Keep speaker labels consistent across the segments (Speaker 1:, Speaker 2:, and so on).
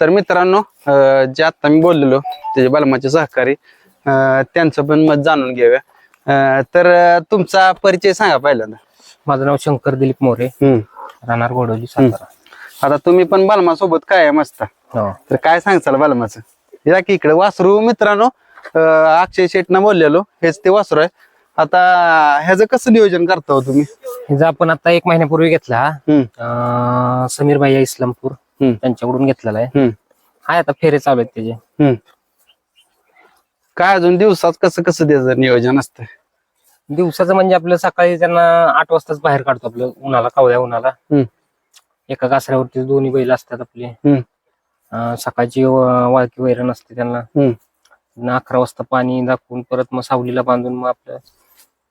Speaker 1: तर मित्रांनो जे आता मी बोललेलो त्याचे बलमाचे सहकारी त्यांचं पण मत जाणून घेऊया. तर तुमचा परिचय सांगा पहिल्यांदा.
Speaker 2: माझं नाव शंकर दिलीप मोरे. राहणार गोडवली सातारा.
Speaker 1: आता तुम्ही पण बलमा सोबत काय मस्त
Speaker 2: हो.
Speaker 1: तर काय सांगचाल बलमाचं? या की इकडे वासरू मित्रांनो अक्षय शेटना बोललेलो हेच ते वासरू आहे. आता ह्याचं कसं नियोजन करता हो तुम्ही?
Speaker 2: हिचा आपण आता एक महिन्यापूर्वी घेतला समीर भाई इस्लामपूर. त्यांच्याकडून घेतलेला आहे. हाय आता फेरे चालू आहेत त्याचे.
Speaker 1: काय अजून दिवसात कसं कसं त्याचं नियोजन असतं?
Speaker 2: दिवसाचं म्हणजे आपलं सकाळी त्यांना आठ वाजताच बाहेर काढतो आपलं उन्हाला कावळ्या उन्हाला. एका कासऱ्यावरती दोन्ही बैल असतात आपले. सकाळची वाळकी वैरण असते त्यांना. अकरा वाजता पाणी दाखवून परत मग सावलीला बांधून मग आपलं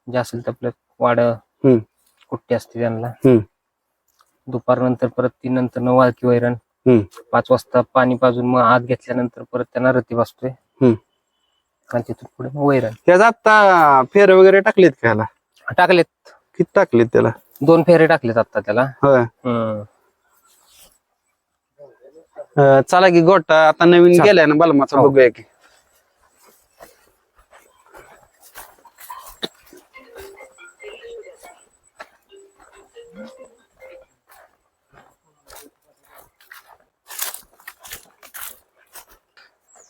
Speaker 2: जे असेल ते आपलं वाड कुट्टी असते त्यांना. दुपारनंतर परत ती नंतर न वाळकी वैरण. पाच वाजता पाणी पाजून मग आत घेतल्यानंतर परत त्यांना रती बसतोय. आणि तिथून पुढे मग वैरण.
Speaker 1: त्याचं आता फेर वगैरे टाकलेत का ह्याला?
Speaker 2: टाकलेत.
Speaker 1: किती टाकलेत त्याला?
Speaker 2: दोन फेरे टाकलेत आता त्याला.
Speaker 1: होय.
Speaker 2: हम्म.
Speaker 1: अं, चला की गोटा आता नवीन. गेलाय ना बलमाचा
Speaker 2: हो.
Speaker 1: बघूया की.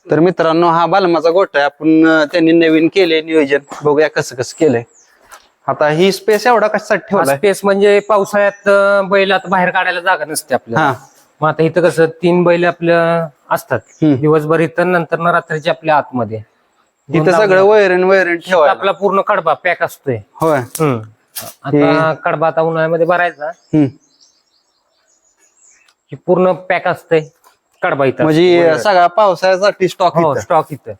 Speaker 1: तर मित्रांनो हा बालमाचा गोठा आहे. आपण त्यांनी नवीन केले नियोजन. बघूया कसं कसं केलंय. आता ही स्पेस एवढा कशासाठी ठेवलाय?
Speaker 2: स्पेस म्हणजे पावसाळ्यात अं, बैल आता बाहेर काढायला जागा नसते आपल्याला.
Speaker 1: हा.
Speaker 2: मग आता इथं कसं तीन बैल आपलं असतात.
Speaker 1: हम्म.
Speaker 2: दिवसभर इथं नंतर न रात्रीच्या आपल्या आतमध्ये.
Speaker 1: इथं सगळं वैरण वैरण ठेवायला.
Speaker 2: आपला पूर्ण कडबा पॅक असतोय.
Speaker 1: होय.
Speaker 2: हम्म. आता कडबा आता उन्हाळ्यामध्ये भरायचा.
Speaker 1: हम्म.
Speaker 2: की पूर्ण पॅक असतंय. कडबा इथं.
Speaker 1: म्हणजे सगळा पावसाळ्यासाठी स्टॉक
Speaker 2: हो स्टॉक इथं.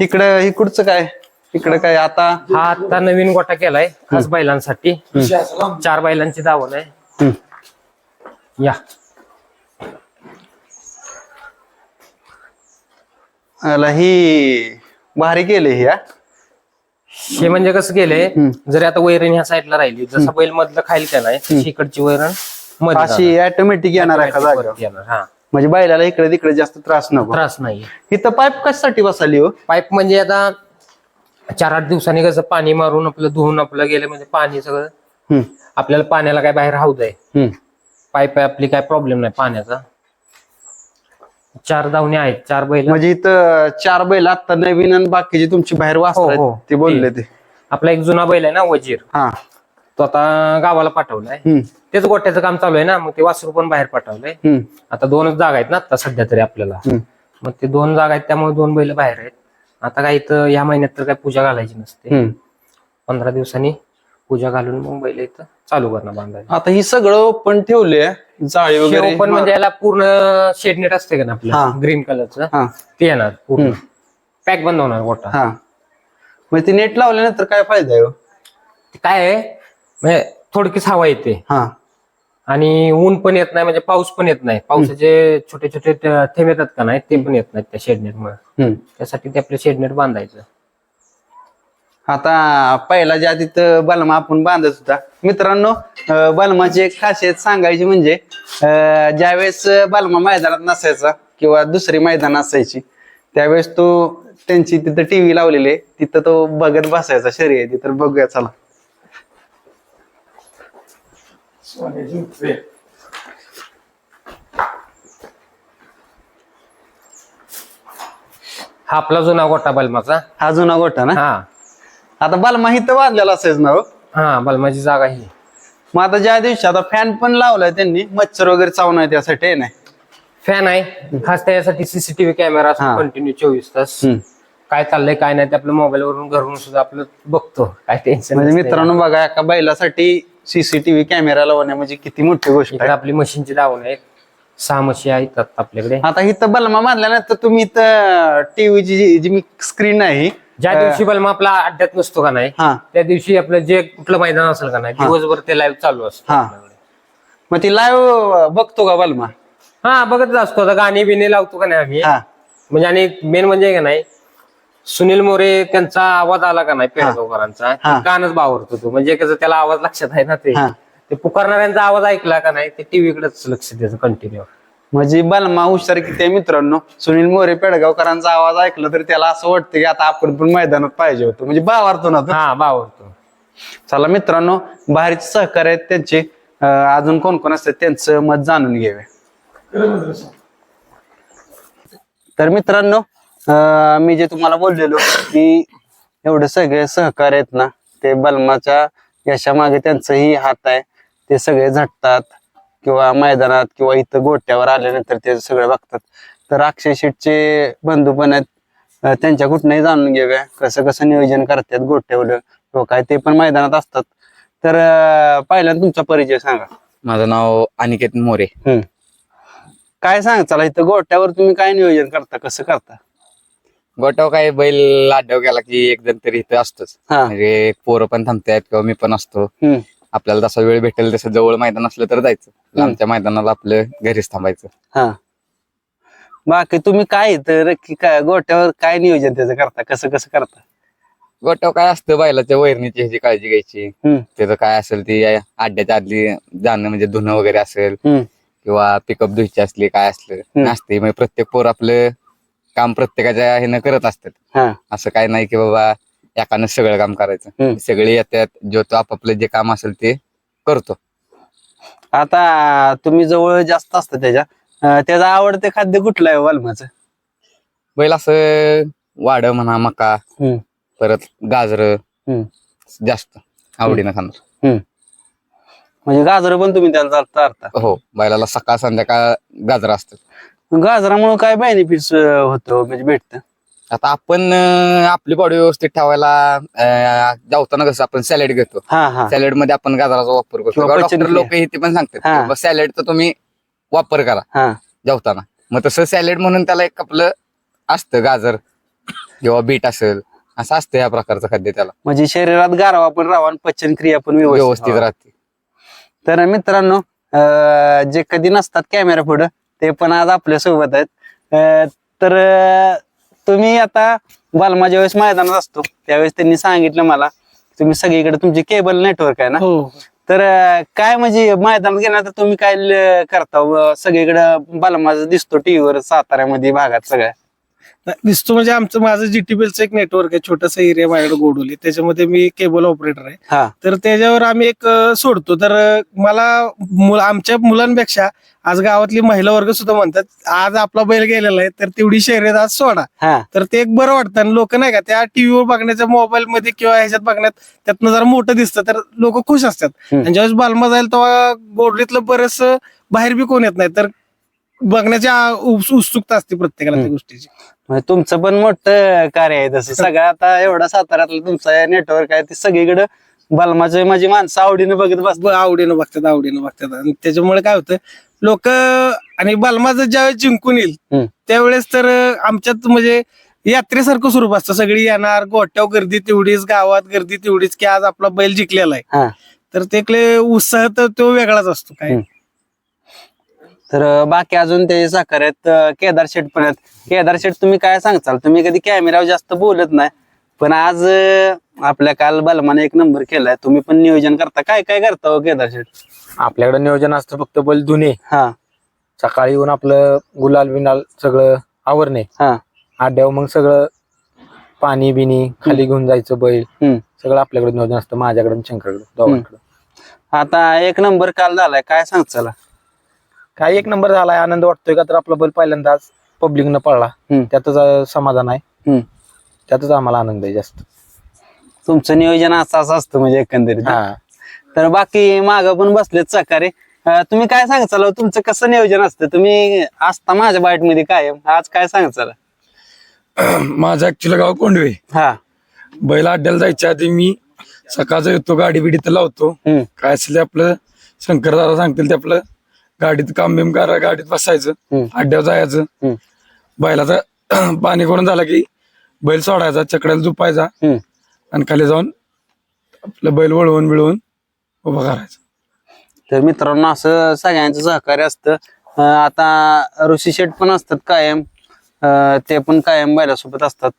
Speaker 1: इकडं इकडचं काय? इकडं काय आता?
Speaker 2: हा आता नवीन गोटा केलाय खास बैलांसाठी. चार बैलांची दावण आहे. या.
Speaker 1: याला ही भारी केली ही हा?
Speaker 2: हे म्हणजे कसं केलंय
Speaker 1: हम्म.
Speaker 2: जरी आता वैरण ह्या साईडला राहिली जसं बैल मधलं खाईल का तशी इकडची वैरणमध्ये
Speaker 1: अशी ऑटोमॅटिक येणार एका
Speaker 2: जाणार.
Speaker 1: जागा
Speaker 2: हा.
Speaker 1: म्हणजे बैलाला इकडे तिकडे जास्त त्रास नको.
Speaker 2: त्रास नाही.
Speaker 1: इथं पाईप कशासाठी बसाली हो?
Speaker 2: पाईप म्हणजे आता चार आठ दिवसांनी कसं पाणी मारून आपलं धुवून आपलं गेलं म्हणजे पाणी सगळं
Speaker 1: हम्म,
Speaker 2: आपल्याला पाण्याला काय बाहेर आहे
Speaker 1: हम्म.
Speaker 2: पाईप आहे आपली काय प्रॉब्लेम नाही पाण्याचा. चार दावणी आहेत चार बैल.
Speaker 1: म्हणजे इथं चार बैल आता नवीन आणि बाकीचे तुमची बाहेर
Speaker 2: हो,
Speaker 1: वाचतात
Speaker 2: हो.
Speaker 1: ते बोलले ते.
Speaker 2: आपला एक जुना बैल आहे ना वजीर.
Speaker 1: हा.
Speaker 2: तो आता गावाला पाठवलाय.
Speaker 1: हम्म,
Speaker 2: तेच गोट्याचं काम चालू आहे ना मग ते वासरू पण बाहेर पाठवलंय. आता दोनच जागा आहेत ना आता सध्या तरी आपल्याला. मग ते दोन जागा आहेत त्यामुळे दोन बैल बाहेर आहेत. आता काय इथं या महिन्यात तर काय पूजा घालायची नसते. पंधरा दिवसांनी पूजा घालून मग बैल इथं चालू करणं बांधायला.
Speaker 1: आता ही सगळं ओपन ठेवले जाळी वगैरे.
Speaker 2: पण म्हणजे याला पूर्ण शेडनेट असते का ना. आपलं? ग्रीन कलरचं ते येणार पूर्ण. पॅक बंद होणार गोटा.
Speaker 1: हा. मग ते नेट लावल्यानंतर काय फायदा आहे हो?
Speaker 2: काय आहे? म्हणजे थोडकीच हवा येते.
Speaker 1: हा.
Speaker 2: आणि ऊन पण येत नाही म्हणजे पाऊस पण येत नाही. पावसाचे छोटे छोटे थेंब येतात का नाही ते पण येत नाहीत त्या शेडनेट मुळे.
Speaker 1: हम्म.
Speaker 2: त्यासाठी ते आपलं शेडनेट बांधायचं.
Speaker 1: आता पहिला ज्या तिथं बलमा आपण बांधत होता. मित्रांनो बलमाची एक खासियत सांगायची म्हणजे ज्यावेळेस बलमा मैदानात नसायचा किंवा दुसरी मैदान असायची त्यावेळेस तो त्यांची तिथं टीव्ही लावलेली आहे. तिथं तो बघत बसायचा शर्यती. तर बघूया चला.
Speaker 2: हा आपला जुना गोटा बलमाचा.
Speaker 1: हा जुना गोठा ना?
Speaker 2: हा.
Speaker 1: आता बलमा इथं बांधलेला असायच ना हो?
Speaker 2: हा बलमाची जागा ही.
Speaker 1: मग आता ज्या दिवशी आता फॅन पण लावलाय त्यांनी मच्छर वगैरे चावणार आहे त्यासाठी नाही?
Speaker 2: फॅन आहे. खास त्यासाठी सीसीटीव्ही कॅमेरा असतो
Speaker 1: हा.
Speaker 2: कंटिन्यू चोवीस तास.
Speaker 1: हम्म.
Speaker 2: काय चाललंय काय नाही ते आपलं मोबाईल वरून घरून सुद्धा आपलं बघतो. काय टेन्शन
Speaker 1: म्हणजे मित्रांनो बघा एका बैलासाठी सीसीटीव्ही कॅमेरा लावणे म्हणजे किती मोठी गोष्ट
Speaker 2: इकडे
Speaker 1: आहे
Speaker 2: आपली मशीनची दावण आहे सहा मशी आहेत आता आपल्याकडे.
Speaker 1: आता इथं बलमा बांधल्यानंतर तुम्ही इथं टीव्हीची जी जी मी स्क्रीन आहे
Speaker 2: ज्या दिवशी बलमा आपला अड्ड्यात नसतो का नाही
Speaker 1: हा.
Speaker 2: त्या दिवशी आपलं जे कुठलं मैदान असेल का नाही दिवसभर ते लाईव्ह चालू असतं
Speaker 1: हा.
Speaker 2: आपल्याकडे.
Speaker 1: मग ती लाईव्ह बघतो का बलमा?
Speaker 2: हा बघतच असतो. आता गाणी बिणी लावतो का नाही आम्ही?
Speaker 1: हा.
Speaker 2: म्हणजे आणि मेन म्हणजे का नाही सुनील मोरे त्यांचा आवाज आला का नाही पेडगावकरांचा?
Speaker 1: हा.
Speaker 2: कानच बावरतो तो म्हणजे कसं त्याला आवाज लक्षात आहे ना ते?
Speaker 1: हा.
Speaker 2: ते पुकारणाऱ्यांचा आवाज ऐकला का नाही ते टीव्ही कडेच लक्ष द्यायचं कंटिन्यू
Speaker 1: म्हणजे बलमा हुशार किती आहे मित्रांनो? सुनील मोरे पेडगावकरांचा आवाज ऐकला तर त्याला असं वाटतं की आता आपण पण मैदानात पाहिजे होतो. म्हणजे बावारतो ना तो.
Speaker 2: हा बावरतो.
Speaker 1: चला मित्रांनो बाहेरचे सहकार्य आहेत त्यांचे. अं, अजून कोण कोण असतात त्यांचं मत जाणून घेऊया. तर मित्रांनो अं, मी जे तुम्हाला बोललेलो की एवढे सगळे सहकार्य आहेत ना ते बलमाच्या यशामागे त्यांचंही हात आहे. ते सगळे झटतात किंवा मैदानात किंवा इथं गोट्यावर आल्यानंतर ते सगळे बघतात. तर अक्षय शेटचे बंधू पण आहेत. अं, त्यांच्या कुठनंही जाणून घेऊया कसं कसं नियोजन करतात गोट्यावर किंवा काय ते पण मैदानात असतात. तर अं, पहिल्यांदा तुमचा परिचय सांगा.
Speaker 3: माझं नाव अनिकेत मोरे.
Speaker 1: काय सांग चला इथं गोट्यावर तुम्ही काय नियोजन करता कसं करता?
Speaker 3: गोटाव काय बैल लाड्याव गेला की एक जण तरी इथं असतोच.
Speaker 1: हा.
Speaker 3: म्हणजे पोरं पण थांबतायत किंवा मी पण असतो.
Speaker 1: हम्म.
Speaker 3: आपल्याला तसा वेळ भेटेल तसं जवळ मैदान असलं तर जायचं. लांबच्या मैदानाला आपलं घरीच थांबायचं.
Speaker 1: हा. बाकी तुम्ही काय की काय गोट्यावर काय नियोजन त्याचं करता? कसं कसं करता?
Speaker 3: गोटाव काय असतं बैलाच्या वैरणीची ह्याची काळजी घ्यायची.
Speaker 1: हम्म.
Speaker 3: त्याचं काय असेल ती आड्याच्या आदली जाणं म्हणजे धुणं वगैरे असेल
Speaker 1: हम्म.
Speaker 3: किंवा पिकअप धुयची असली काय असलं असते म्हणजे प्रत्येक पोर आपलं काम प्रत्येकाच्या ह्यानं करत असतात.
Speaker 1: हा.
Speaker 3: असं काय नाही की बाबा एकानं सगळं काम करायचं.
Speaker 1: हम्म.
Speaker 3: सगळे येतात जो तो आपापलं जे काम असेल ते करतो.
Speaker 1: आता तुम्ही जवळ जास्त असतं त्याच्या. अं, त्याचं आवडते खाद्य कुठलं आहे वालमाचं?
Speaker 3: बैल असं वाड म्हणा मका
Speaker 1: हम्म.
Speaker 3: परत गाजर
Speaker 1: हम्म.
Speaker 3: जास्त आवडीनं खाणार.
Speaker 1: म्हणजे गाजर पण तुम्ही त्याला चालता
Speaker 3: हो बैलाला सकाळ संध्याकाळ गाजर असतात.
Speaker 1: गाजरामुळे काय बेनिफिट्स होतो म्हणजे भेटतं?
Speaker 3: आता आपण अं, आपली बॉडी व्यवस्थित ठेवायला अं, जेवताना कसं आपण सॅलेड घेतो.
Speaker 1: हा हा.
Speaker 3: सॅलेडमध्ये आपण गाजराचा वापर करतो. डॉक्टर. लोक ते पण
Speaker 1: हा.
Speaker 3: सांगतात सॅलेडचा तुम्ही वापर करा.
Speaker 1: हा.
Speaker 3: जेवताना. मग तसं सॅलेड म्हणून त्याला एक आपलं असतं गाजर किंवा बीट असेल असं असतं या प्रकारचं खाद्य त्याला.
Speaker 1: म्हणजे शरीरात गारवा पण राहावा आणि पचन क्रिया पण व्यवस्थित.
Speaker 3: राहते.
Speaker 1: तर मित्रांनो अं, जे कधी नसतात कॅमेरा पुढं ते पण आज आपल्यासोबत आहेत. तर तुम्ही आता बालमा ज्यावेळेस मैदानात असतो त्यावेळेस त्यांनी सांगितलं मला तुम्ही सगळीकडे तुमची केबल नेटवर्क आहे ना?
Speaker 4: हो.
Speaker 1: तर काय म्हणजे मैदानात गेल्यानंतर तुम्ही काय करता? सगळीकडे बालमाचा दिसतो टीव्हीवर साताऱ्यामध्ये भागात सगळ्या.
Speaker 4: दिसतो म्हणजे आमचं माझं जीटीपीएलचं एक नेटवर्क आहे छोटासा एरिया माझ्याकडे गोडवली. त्याच्यामध्ये मी केबल ऑपरेटर आहे.
Speaker 1: हा.
Speaker 4: तर त्याच्यावर आम्ही एक सोडतो. तर मला मुल- आमच्या मुलांपेक्षा आज गावातली महिला वर्ग सुद्धा म्हणतात आज आपला बैल गेलेला आहे तर तेवढी शर्यत आज सोडा. तर ते एक बरं वाटतं. आणि लोक नाही का त्या टीव्हीवर बघण्याच्या मोबाईल मध्ये किंवा ह्याच्यात बघण्यात त्यातनं जरा मोठं दिसतं तर लोक खुश असतात. आणि ज्यावेळेस बालमा जाईल तेव्हा गोडलीतलं बरेच बाहेर बी कोण येत नाही. तर बघण्याची उत्सुकता असते प्रत्येकाला त्या
Speaker 1: हम्म.
Speaker 4: गोष्टीची
Speaker 1: म्हणजे तुमचं पण मोठं कार्य आहे तसं सगळं आता एवढा साताऱ्यातलं तुमचं नेटवर्क आहे ते सगळीकडे बलमाचे माझी माणसं आवडीनं बघत बस
Speaker 4: ब- आवडीनं बघतात आवडीनं बघतात आणि त्याच्यामुळे काय होतं लोक आणि बालमाचं ज्यावेळेस जिंकून येईल
Speaker 1: हम्म.
Speaker 4: त्यावेळेस तर अं, आमच्यात म्हणजे यात्रेसारखं स्वरूप असतं सगळी येणार गोट्यावर गर्दी तेवढीच गावात गर्दी तेवढीच की आज आपला बैल जिंकलेला
Speaker 1: हा.
Speaker 4: आहे तर ते उत्साह तर तो वेगळाच असतो काय
Speaker 1: हम्म. तर बाकी अजून ते साखर आहेत अं, केदार शेठ पण आहेत. केदार शेठ तुम्ही काय सांगचाल तुम्ही कधी कॅमेऱ्यावर जास्त बोलत नाही पण आज आपल्या काल बलमाने एक नंबर केलाय. तुम्ही पण नियोजन करता. काय काय करता हो केदार शेठ?
Speaker 2: आपल्याकडे नियोजन असतं फक्त बैल धुणे.
Speaker 1: हा.
Speaker 2: सकाळी येऊन आपलं गुलाल बिनाल सगळं आवरणे.
Speaker 1: हा.
Speaker 2: आड्यावर मग सगळं पाणी बिनी खाली घेऊन जायचं बैल.
Speaker 1: हम्म.
Speaker 2: सगळं आपल्याकडे नियोजन असतं माझ्याकडे आणि शंकरकडे दोघांकडे.
Speaker 1: आता एक नंबर काल झालाय. काय सांगचाल
Speaker 2: काय एक नंबर झालाय आनंद वाटतोय का तर आपला बैल पहिल्यांदाच पब्लिकनं पळला.
Speaker 1: हम्म.
Speaker 2: त्यातच अं, समाधान आहे.
Speaker 1: हम्म.
Speaker 2: त्यातच आम्हाला आनंद आहे जास्त.
Speaker 1: तुमचं नियोजन असं असं असतं म्हणजे एकंदरीत.
Speaker 2: हा.
Speaker 1: तर बाकी माग पण बसलेत सहकारी. अं, तुम्ही काय सांगचाल हो? तुमचं कसं नियोजन असतं? तुम्ही असता माझ्या बाईटमध्ये कायम. आज काय सांगचाल
Speaker 5: माझं ऍक्च्युअली गाव कोंडवे.
Speaker 1: हा.
Speaker 5: बैल अड्ड्याला जायच्या आधी मी सकाळचा येतो गाडी बिडी तर लावतो.
Speaker 1: हम्म.
Speaker 5: काय असेल ते आपलं शंकरदादा सांगतील ते आपलं गाडीत काम बिम करा गाडीत बसायचं. अड्ड्यावर जायचं. बैलाचं पाणी करून झाला की बैल सोडायचा चकड्याला झुपायचा. आणि खाली जाऊन आपलं बैल वळवून बिळवून उभा करायचा
Speaker 1: तर मित्रांनो असं सगळ्यांचं सहकार्य असतं आता ऋषी शेठ पण असतात कायम ते पण कायम बैलासोबत असतात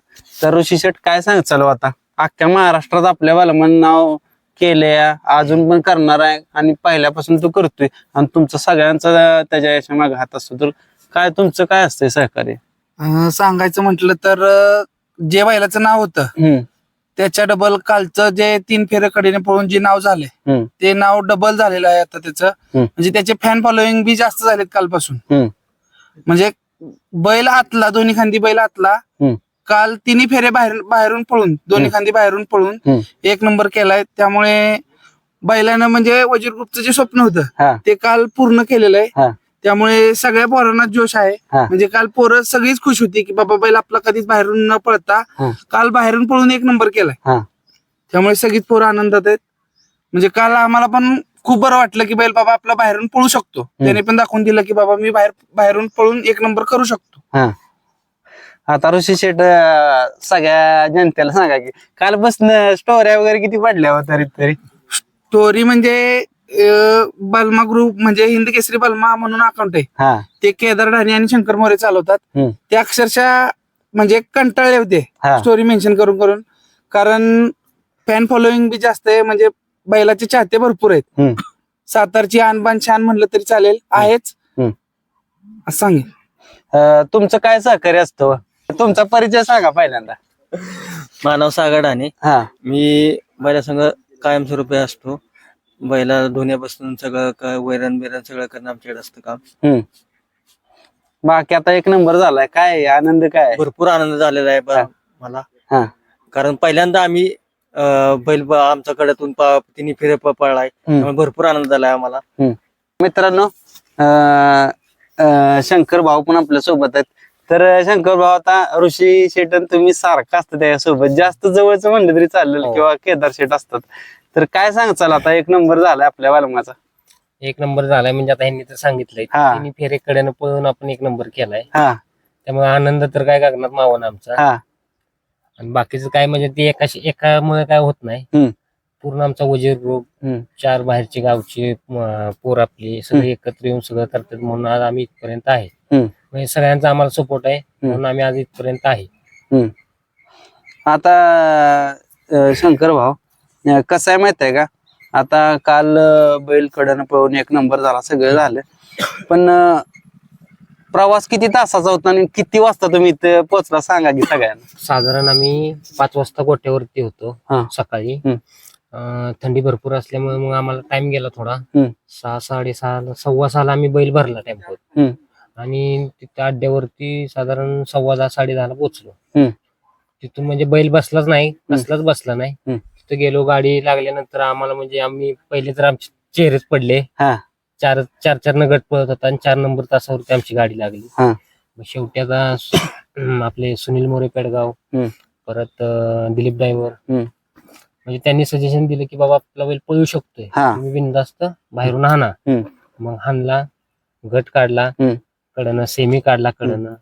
Speaker 1: तर ऋषी शेठ काय सांग चालू आता अख्ख्या महाराष्ट्रात आपल्या बालमन नाव केले अजून पण करणार आहे आणि पहिल्यापासून तो करतोय आणि तुमचा सगळ्यांचा त्याच्या यशा मागे हात असतो तर काय तुमचं काय असतंय सहकार्य
Speaker 6: अं, सांगायचं म्हटलं तर अं, जे बैलाचं नाव होतं
Speaker 1: हम्म,
Speaker 6: त्याच्या डबल कालचं जे तीन फेरे कडेने पळून जे नाव झाले
Speaker 1: हम्म.
Speaker 6: ते नाव डबल झालेलं आहे आता त्याचं
Speaker 1: हम्म.
Speaker 6: म्हणजे त्याचे फॅन फॉलोईंग बी जास्त झालेत कालपासून
Speaker 1: हम्म.
Speaker 6: म्हणजे बैल आतला दोन्ही खांदी बैल आतला. काल तिन्ही फेरे बाहेर बाहेरून पळून दोन्ही. खांदी बाहेरून पळून. एक नंबर केलाय त्यामुळे बैलानं म्हणजे वजीर ग्रुपचं जे स्वप्न. होतं ते काल पूर्ण केलेलं. आहे त्यामुळे सगळ्या पोरांना जोश आहे. म्हणजे काल पोरं सगळीच खुश होती की बाबा बैल आपला कधीच बाहेरून न पळता. काल बाहेरून पळून एक नंबर केलाय. त्यामुळे सगळीच पोरं आनंदात आहेत म्हणजे काल आम्हाला पण खूप बरं वाटलं की बैल बाबा आपला बाहेरून पळू शकतो त्याने पण दाखवून दिलं की बाबा मी बाहेर बाहेरून पळून एक नंबर करू शकतो
Speaker 1: आता ऋषी शेट अं, सगळ्या जनतेला सांगा की काल बसन स्टोऱ्या वगैरे किती पडल्या हो तरी तरी?
Speaker 6: स्टोरी म्हणजे अं, बल्मा ग्रुप म्हणजे हिंद केसरी बल्मा म्हणून अकाउंट आहे.
Speaker 1: हा.
Speaker 6: ते केदार ढाणी आणि शंकर मोरे चालवतात.
Speaker 1: हम्म.
Speaker 6: ते अक्षरशः म्हणजे कंटाळले होते
Speaker 1: हा.
Speaker 6: स्टोरी मेन्शन करून करून. कारण फॅन फॉलोईंग बी जास्त आहे म्हणजे बैलाचे चाहते भरपूर आहेत. सातारची आणबान छान म्हणलं तरी चालेल आहेच.
Speaker 1: हम्म.
Speaker 6: असं सांगेल
Speaker 1: अं, तुमचं काय सहकार्य असतं? तुमचा परिचय सांगा पहिल्यांदा.
Speaker 7: मानव सागड आणि
Speaker 1: हा.
Speaker 7: मी बैलासंग कायमस्वरूपी असतो. बैला धुण्यापासून सगळं काय वैरण बिरण सगळं करणं आमच्याकडे असतं काम.
Speaker 1: हम्म. बाकी आता एक नंबर झालाय. काय आनंद काय?
Speaker 7: भरपूर आनंद झालेला आहे. ब- मला.
Speaker 1: हा.
Speaker 7: कारण पहिल्यांदा आम्ही अं, बैल ब- आमच्या कड्यातून पा- तिन्ही फेरे प- पळलाय. त्यामुळे भरपूर आनंद झालाय आम्हाला.
Speaker 1: मित्रांनो अं, अं, शंकर भाऊ पण आपल्यासोबत आहेत. तर शंकर भाऊ आता ऋषी शेटन तुम्ही सारखं असतं त्याच्यासोबत. जास्त जवळचं म्हणलं तरी चालेल
Speaker 2: हो.
Speaker 1: किंवा केदार शेट असतात. तर काय सांगचाल आता? एक नंबर झालाय आपल्या वालमाचा.
Speaker 2: एक नंबर झालाय म्हणजे आता यांनी तर सांगितलंय.
Speaker 1: हा.
Speaker 2: तिन्ही पळून आपण एक नंबर केलाय.
Speaker 1: हा.
Speaker 2: त्यामुळे आनंद तर काय कागनात मावं ना आमचा.
Speaker 1: हा.
Speaker 2: आणि बाकीचं काय म्हणजे ते एकाशी एकामुळे काय होत नाही. पूर्ण आमचा वजीर ग्रुप
Speaker 1: हम्म.
Speaker 2: चार बाहेरचे गावचे म, पोर आपले सगळे एकत्र येऊन सगळं करतात म्हणून आज आम्ही इथपर्यंत आहे.
Speaker 1: हम्म.
Speaker 2: म्हणजे सगळ्यांचा आम्हाला सपोर्ट आहे म्हणून आम्ही आज इथपर्यंत आहे.
Speaker 1: आता अं, शंकर भाऊ अं, कसं आहे माहीत आहे का? आता काल अं, बैल कडनं पळून एक नंबर झाला सगळं झालं. पण अं, प्रवास किती तासाचा होता आणि किती वाजता तुम्ही इथं पोहोचला सांगा की सगळ्यांना?
Speaker 2: साधारण आम्ही पाच वाजता गोट्यावरती होतो
Speaker 1: हा.
Speaker 2: सकाळी.
Speaker 1: हम्म.
Speaker 2: अं, थंडी भरपूर असल्यामुळे मग आम्हाला टाइम गेला थोडा.
Speaker 1: हम्म.
Speaker 2: सहा साडेसहा सव्वा सहाला आम्ही बैल भरला टेम्पोत
Speaker 1: हम्म.
Speaker 2: आणि तिथं अड्ड्यावरती साधारण सव्वा दहा साडे दहाला पोहोचलो. तिथून म्हणजे बैल बसलाच नाही कसलाच बसला नाही. तिथं गेलो गाडी लागल्यानंतर आम्हाला म्हणजे आम्ही पहिले तर आमचे चेहरेच पडले
Speaker 1: हा.
Speaker 2: चार चार चार नगट पळत होता आणि चार नंबर तासावरती आमची गाडी लागली
Speaker 1: हा.
Speaker 2: शेवटी आता आपले सुनील मोरे पेडगाव. परत दिलीप ड्रायव्हर. म्हणजे त्यांनी सजेशन दिलं की बाबा आपला बैल पळू शकतोय. तुम्ही बिनधास्त बाहेरून हाना. मग हाणला गट काढला. कडनं सेमी काढला कडनं.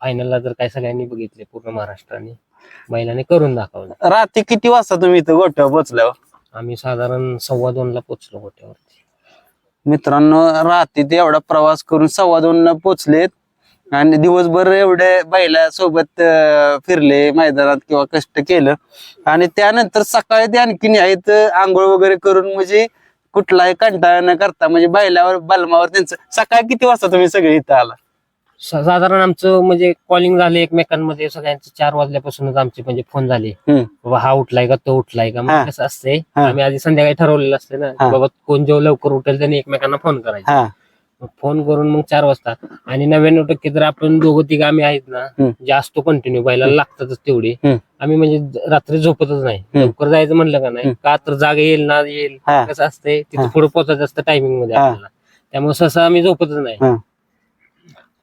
Speaker 2: फायनलला तर काय सगळ्यांनी बघितले पूर्ण महाराष्ट्राने बैलाने करून दाखवलं.
Speaker 1: रात्री किती वाजता तुम्ही इथं गोठ्यावर पोहोचल्यावर
Speaker 2: आम्ही साधारण सव्वा दोनला पोहोचलो गोट्यावरती
Speaker 1: मित्रांनो रात्री ते एवढा प्रवास करून सव्वा दोन ला पोचलेत आणि दिवसभर एवढे बैला सोबत अं, फिरले मैदानात किंवा कष्ट केलं. आणि त्यानंतर सकाळी ते आणखीन आहेत आंघोळ वगैरे करून म्हणजे कुठलाही कंटाळा न करता म्हणजे बैलावर बलमावर त्यांचं सकाळी किती वाजता तुम्ही सगळे इथं आला?
Speaker 2: सा- साधारण आमचं म्हणजे कॉलिंग झाले एकमेकांमध्ये सगळ्यांचे चार वाजल्यापासूनच आमचे म्हणजे फोन झाले
Speaker 1: हम्म.
Speaker 2: बाबा हा उठलाय का तो उठलाय का
Speaker 1: हा.
Speaker 2: मग कसं असतंय
Speaker 1: हा.
Speaker 2: आम्ही आधी संध्याकाळी ठरवलेलं असते ना
Speaker 1: हा.
Speaker 2: बाबा कोण जेव्हा लवकर उठेल त्याने एकमेकांना फोन करायचा
Speaker 1: हा
Speaker 2: मग फोन करून मग चार वाजता आणि नव्याण्णव टक्के जर आपण दोघं तिघ आम्ही आहेत ना
Speaker 1: हम्म.
Speaker 2: जे असतो कंटिन्यू बैलाला लागतातच तेवढे
Speaker 1: हम्म.
Speaker 2: आम्ही म्हणजे ज- रात्री झोपतच नाही लवकर जायचं म्हणलं का नाही का तर जागा येईल ना येईल
Speaker 1: हा.
Speaker 2: कसं असतंय तिथं. पुढे पोहोचायचं असतं टायमिंगमध्ये
Speaker 1: हा.
Speaker 2: आपल्याला त्यामुळे सहसा आम्ही झोपतच
Speaker 1: हा.
Speaker 2: नाही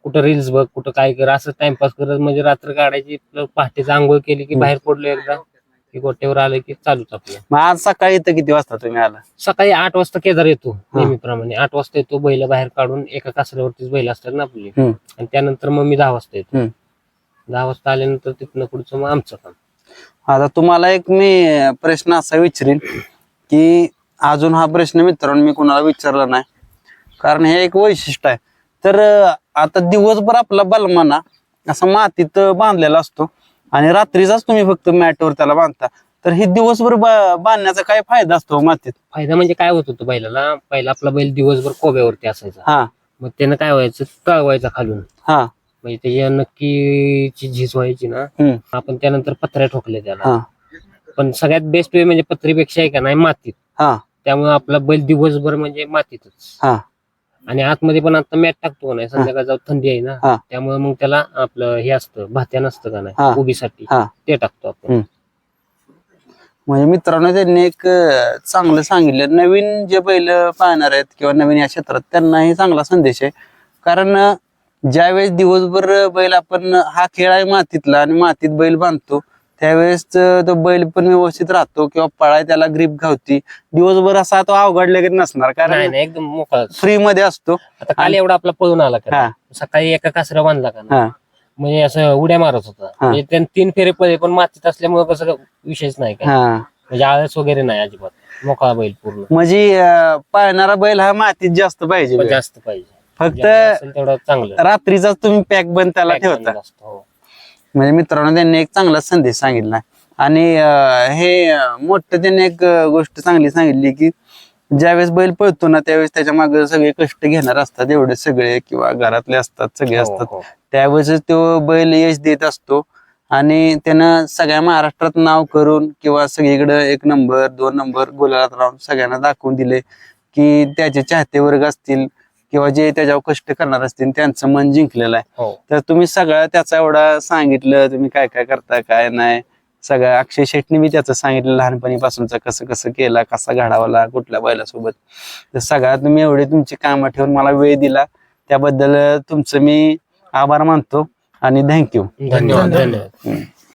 Speaker 2: कुठं रील्स बघ कुठं काय कर असं टाइमपास करत म्हणजे रात्र काढायची पहाटेचं आंघोळ केली की बाहेर पडलो एकदा की गोट्यावर आलं की चालूच आपलं.
Speaker 1: मग आज सकाळी इथं किती वाजता तुम्ही आला?
Speaker 2: सकाळी आठ वाजता केदार येतो नेहमीप्रमाणे. आठ वाजता येतो बैल बाहेर काढून एका कासऱ्यावरतीच बैल असतात ना आपली.
Speaker 1: हम्म.
Speaker 2: आणि त्यानंतर मग मी दहा वाजता येतो.
Speaker 1: हम्म.
Speaker 2: दहा वाजता आल्यानंतर तिथनं पुढचं मग आमचं काम.
Speaker 1: आता तुम्हाला एक मी प्रश्न असा विचारीन की अजून हा प्रश्न मित्रांनो मी कोणाला विचारला नाही. कारण हे एक वैशिष्ट्य आहे. तर अं, आता दिवसभर आपला बलमाना असा मातीत बांधलेला असतो. आणि रात्रीचाच तुम्ही फक्त मॅटवर त्याला बांधता. तर हे दिवसभर बा- बांधण्याचा काय फायदा असतो मातीत?
Speaker 2: फायदा म्हणजे काय होत होतं बैलाला? पहिला आपला बैल दिवसभर कोब्यावरती असायचा.
Speaker 1: हा.
Speaker 2: मग त्यानं काय व्हायचं? तळवायचा खालून.
Speaker 1: हा.
Speaker 2: म्हणजे त्याची नक्कीची झीज व्हायची ना
Speaker 1: हम्म.
Speaker 2: आपण त्यानंतर पत्र्या ठोकले
Speaker 1: हा.
Speaker 2: त्याला पण सगळ्यात बेस्ट वे म्हणजे पत्रीपेक्षा आहे का नाही मातीत.
Speaker 1: हा.
Speaker 2: त्यामुळे आपला बैल दिवसभर म्हणजे मातीतच.
Speaker 1: हा.
Speaker 2: आणि आतमध्ये पण आता मॅट टाकतो का नाही संध्याकाळ जाऊ थंडी आहे
Speaker 1: हा.
Speaker 2: ना त्यामुळे मग त्याला आपलं हे असतं भात्या नसतं का
Speaker 1: हा.
Speaker 2: नाही उभीसाठी
Speaker 1: हा.
Speaker 2: ते टाकतो आपण.
Speaker 1: म्हणजे मित्रांनो त्यांनी एक अं, चांगलं सांगितलं नवीन जे बैल पाहणार आहेत किंवा नवीन या क्षेत्रात त्यांनाही चांगला संदेश आहे कारण अं, ज्यावेळेस दिवसभर बैल आपण हा खेळ आहे मातीतला आणि मातीत बैल बांधतो त्यावेळेस तो बैल पण व्यवस्थित राहतो किंवा पळाय त्याला ग्रीप घावती. दिवसभर असा तो अवघडले नसणार
Speaker 2: नाही
Speaker 1: कारण
Speaker 2: नाही एकदम मोकळा.
Speaker 1: फ्री मध्ये असतो.
Speaker 2: आता काल एवढा आपला पळून आला का? सकाळी एका कासरा बांधला का? म्हणजे असं उड्या मारत होता. म्हणजे त्यानं तीन फेरे पळले पण मातीत असल्यामुळे कसं विषयच नाही
Speaker 1: हा.
Speaker 2: म्हणजे आळस वगैरे नाही अजिबात. मोकळा बैल पूर्ण.
Speaker 1: म्हणजे पाळणारा बैल हा मातीत जास्त पाहिजे.
Speaker 2: जास्त पाहिजे.
Speaker 1: फक्त
Speaker 2: तेवढं चांगलं.
Speaker 1: रात्रीचा तुम्ही पॅक बंद त्याला ठेवता. म्हणजे मित्रांनो त्यांनी एक चांगला संदेश सांगितला. आणि हे मोठं त्यांनी एक गोष्ट चांगली सांगितली की ज्यावेळेस बैल पळतो ना त्यावेळेस त्याच्यामागे सगळे कष्ट घेणार असतात. एवढे सगळे किंवा घरातले असतात सगळे
Speaker 2: हो,
Speaker 1: असतात.
Speaker 2: हो.
Speaker 1: त्यावेळेस तो बैल यश देत असतो. आणि त्यानं सगळ्या महाराष्ट्रात नाव करून किंवा सगळीकडे एक नंबर दोन नंबर गुलाबात राहून सगळ्यांना दाखवून दिले की त्याचे चाहते वर्ग असतील. किंवा जे त्याच्यावर कष्ट करणार असतील त्यांचं मन जिंकलेलं आहे.
Speaker 2: हो.
Speaker 1: तर तुम्ही सगळं त्याचा एवढा सांगितलं तुम्ही काय काय करता काय नाही. सगळं अक्षय शेटनी बी त्याचं सांगितलं लहानपणीपासूनचं कसं कसं केला कसा घडावला कुठल्या बैलासोबत. तर सगळ्या तुम्ही एवढे तुमची कामं ठेवून मला वेळ दिला. त्याबद्दल तुमचं मी आभार मानतो आणि थँक्यू
Speaker 2: धन्यवाद धन्यवाद.